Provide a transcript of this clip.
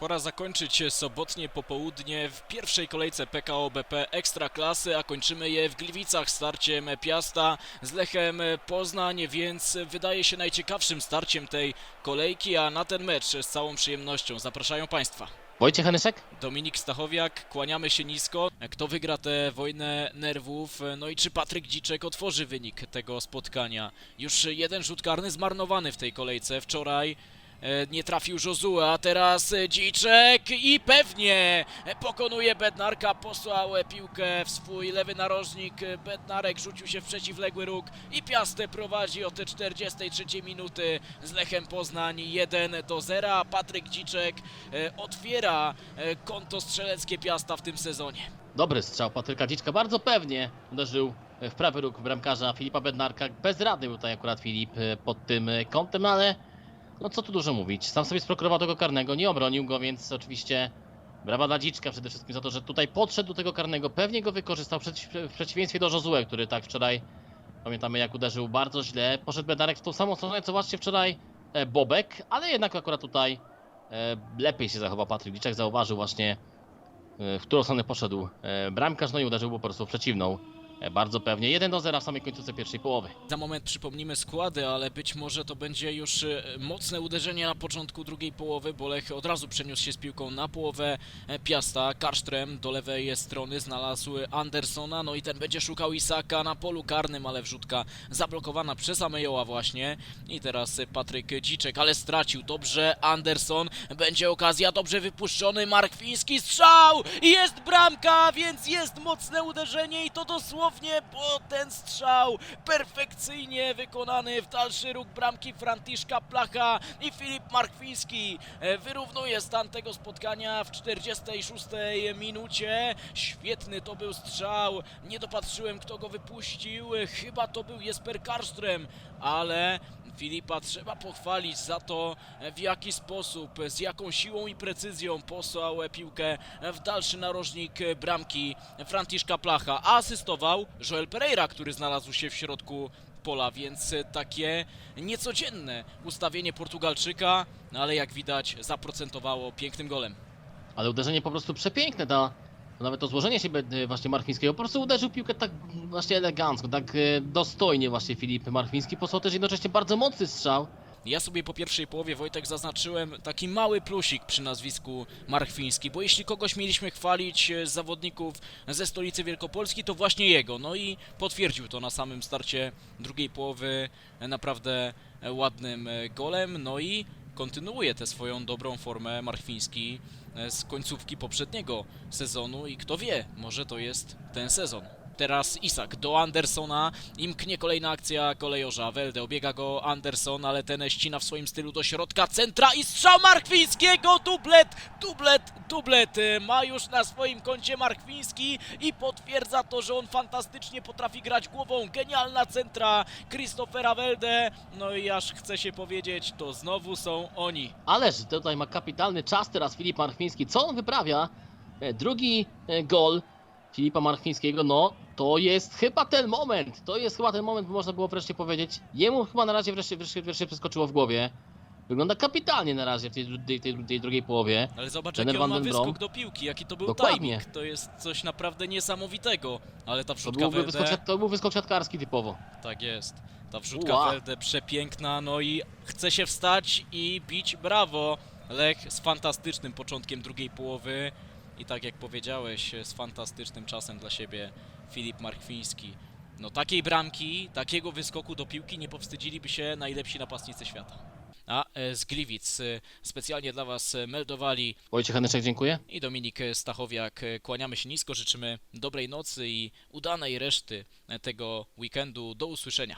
Pora zakończyć sobotnie popołudnie w pierwszej kolejce PKO BP Ekstraklasy, a kończymy je w Gliwicach starciem Piasta z Lechem Poznań, więc wydaje się najciekawszym starciem tej kolejki, a na ten mecz z całą przyjemnością zapraszają Państwa. Wojciech Anyszek? Dominik Stachowiak, kłaniamy się nisko. Kto wygra tę wojnę nerwów? No i czy Patryk Dziczek otworzy wynik tego spotkania? Już jeden rzut karny zmarnowany w tej kolejce. Wczoraj nie trafił Josue, a teraz e, Dziczek i pewnie pokonuje Bednarka, posłał e, piłkę w swój lewy narożnik. E, Bednarek rzucił się w przeciwległy róg i Piastę prowadzi od 43 minuty z Lechem Poznań 1 do 0. a Patryk Dziczek e, otwiera e, konto strzeleckie Piasta w tym sezonie. Dobry strzał Patryka Dziczka, bardzo pewnie uderzył w prawy róg bramkarza Filipa Bednarka. Bez rady był tutaj akurat Filip e, pod tym e, kątem, ale no co tu dużo mówić. Sam sobie sprokurował tego karnego, nie obronił go, więc oczywiście brawa dla Dziczka przede wszystkim za to, że tutaj podszedł do tego karnego, pewnie go wykorzystał w przeciwieństwie do Josue, który tak wczoraj, pamiętamy jak uderzył bardzo źle. Poszedł Bednarek w tą samą stronę, co właśnie wczoraj e, Bobek, ale jednak akurat tutaj e, lepiej się zachował Patryk Dziczek, zauważył właśnie w którą stronę poszedł e, bramkarz, no i uderzył po prostu w przeciwną. E, Bardzo pewnie. 1 do 0 w samej końcówce pierwszej połowy. Za moment przypomnimy składy, ale być może to będzie już e, mocne uderzenie na początku drugiej połowy, bo Lech od razu przeniósł się z piłką na połowę e, Piasta. Karsztrem do lewej strony znalazł Andersona, no i ten będzie szukał Isaka na polu karnym, ale wrzutka zablokowana przez Amejoła właśnie. I teraz Patryk Dziczek, ale stracił. Dobrze, Anderson. Będzie okazja, dobrze wypuszczony. Markwiński strzał! I Jest bramka, więc jest mocne uderzenie i to dosłownie, bo ten strzał perfekcyjnie wykonany w dalszy róg bramki Franciszka Placha i Filip Markwiński e, wyrównuje stan tego spotkania w 46 minucie. Świetny to był strzał. Nie dopatrzyłem kto go wypuścił. Chyba to był Jesper Karström, ale Filipa trzeba pochwalić za to, w jaki sposób, z jaką siłą i precyzją posłał piłkę w dalszy narożnik bramki Franciszka Placha, a asystował Joel Pereira, który znalazł się w środku pola, więc takie niecodzienne ustawienie Portugalczyka, ale jak widać zaprocentowało pięknym golem. Ale uderzenie po prostu przepiękne. Ta, nawet to złożenie się e, właśnie Marchwińskiego po prostu uderzył piłkę tak właśnie elegancko, tak e, dostojnie właśnie Filip Marchwiński. Posłał też jednocześnie bardzo mocny strzał. Ja sobie po pierwszej połowie, Wojtek, zaznaczyłem taki mały plusik przy nazwisku Marchwiński, bo jeśli kogoś mieliśmy chwalić e, z zawodników ze stolicy Wielkopolski, to właśnie jego. No i potwierdził to na samym starcie drugiej połowy naprawdę ładnym golem. No i kontynuuje tę swoją dobrą formę Marchwiński z końcówki poprzedniego sezonu i kto wie, może to jest ten sezon. Teraz Isak do Andersona, imknie kolejna akcja kolejorza, Welde obiega go Anderson, ale ten ścina w swoim stylu do środka centra i strzał Markwińskiego, dublet, dublet, dublet, E, ma już na swoim koncie Markwiński i potwierdza to, że on fantastycznie potrafi grać głową, genialna centra Christophera Welde, no i aż chce się powiedzieć, to znowu są oni. Ależ tutaj ma kapitalny czas teraz Filip Marchwiński. Co on wyprawia? E, Drugi e, gol Filipa Marchwińskiego, no to jest chyba ten moment. To jest chyba ten moment, by można było wreszcie powiedzieć. Jemu chyba na razie wreszcie, wreszcie, wreszcie przeskoczyło w głowie. Wygląda kapitalnie na razie w tej, tej, tej, tej drugiej połowie. Ale zobacz, Trener jaki on ma wyskok do piłki, jaki to był Dokładnie. timing. To jest coś naprawdę niesamowitego. Ale ta To wrzutka byłby Welde, wyskok, to był wyskok siatkarski typowo. tak jest. Ta wrzutka Ła. Welde przepiękna, no i chce się wstać i bić brawo. Lech z fantastycznym początkiem drugiej połowy i tak jak powiedziałeś, z fantastycznym czasem dla siebie Filip Markwiński. No takiej bramki, takiego wyskoku do piłki nie powstydziliby się najlepsi napastnicy świata. A e, z Gliwic e, specjalnie dla Was e, meldowali Wojciech Anyszek, dziękuję. i Dominik Stachowiak. Kłaniamy się nisko, życzymy dobrej nocy i udanej reszty tego weekendu. Do usłyszenia.